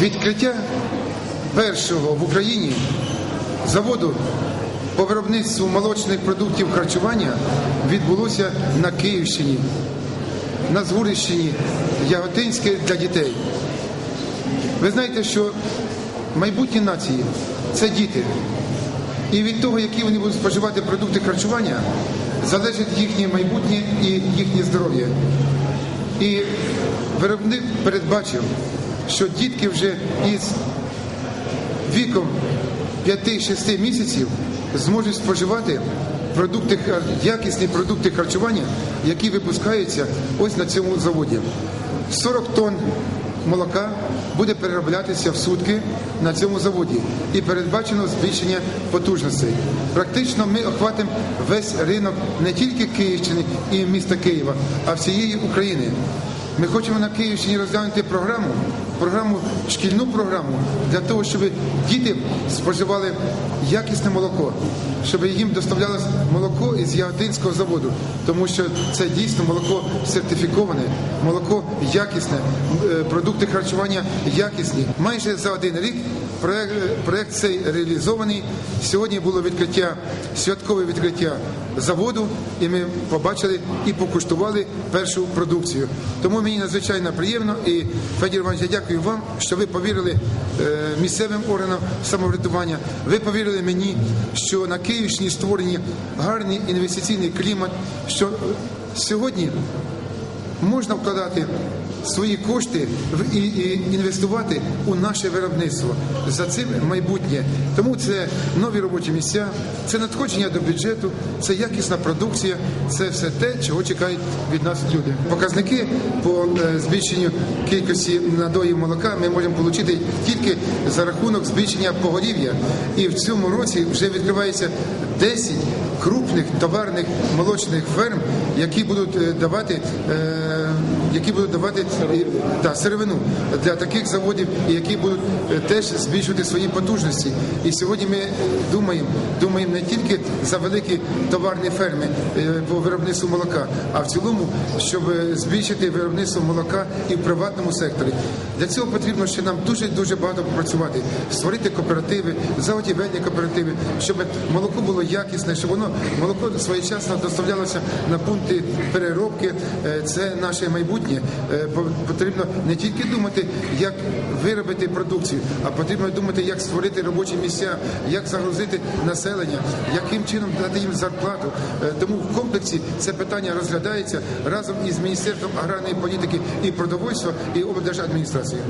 Відкриття першого в Україні заводу по виробництву молочних продуктів харчування відбулося на Київщині, на Згурищині, Яготинське для дітей. Ви знаєте, що майбутнє нації це діти. І від того, які вони будуть споживати продукти харчування, залежить їхнє майбутнє і їхнє здоров'я. І виробник передбачив, що дітки вже із віком 5-6 місяців зможуть споживати продукти, якісні продукти харчування, які випускаються ось на цьому заводі. 40 тонн молока буде перероблятися в сутки на цьому заводі і передбачено збільшення потужностей. Практично ми охватимо весь ринок не тільки Київщини і міста Києва, а всієї України. Ми хочемо на Київщині розглянути програму, програму, шкільну програму для того, щоб діти споживали якісне молоко, щоб їм доставлялось молоко із Яготинського заводу, тому що це дійсно молоко сертифіковане, молоко якісне, е, продукти харчування якісні. Майже за один рік проект, проект цей реалізований. Сьогодні було відкриття, святкове відкриття заводу, і ми побачили і покуштували першу продукцію. Тому мені надзвичайно приємно і Федір Іванович, я дякую вам, що ви повірили е, місцевим органам самоврядування. Ви повірили мені, що на Київщині створені гарний інвестиційний клімат. Що сьогодні можна вкладати свої кошти і, і інвестувати у наше виробництво. За цим майбутнє. Тому це нові робочі місця, це надходження до бюджету, це якісна продукція, це все те, чого чекають від нас люди. Показники по е, збільшенню кількості надоїв молока ми можемо отримати тільки за рахунок збільшення поголів'я. І в цьому році вже відкривається 10 крупних товарних молочних ферм, які будуть е, давати, е, які будуть давати да, сировину для таких заводів, які будуть е, теж збільшувати свої потужності. І сьогодні ми думаємо, думаємо не тільки за великі товарні ферми е, по виробництву молока, а в цілому, щоб е, збільшити виробництво молока і в приватному секторі. Для цього потрібно ще нам дуже дуже багато попрацювати, створити кооперативи, заготівельні кооперативи, щоб молоко було якісне, щоб воно молоко своєчасно доставлялося на пункти переробки. Це наше майбутнє. Е, по- Потрібно не тільки думати, як виробити продукцію, а потрібно думати, як створити робочі місця, як загрузити населення, яким чином дати їм зарплату. Е, Тому в комплексі це питання розглядається разом із міністерством аграрної політики і продовольства і облдержадміністрації.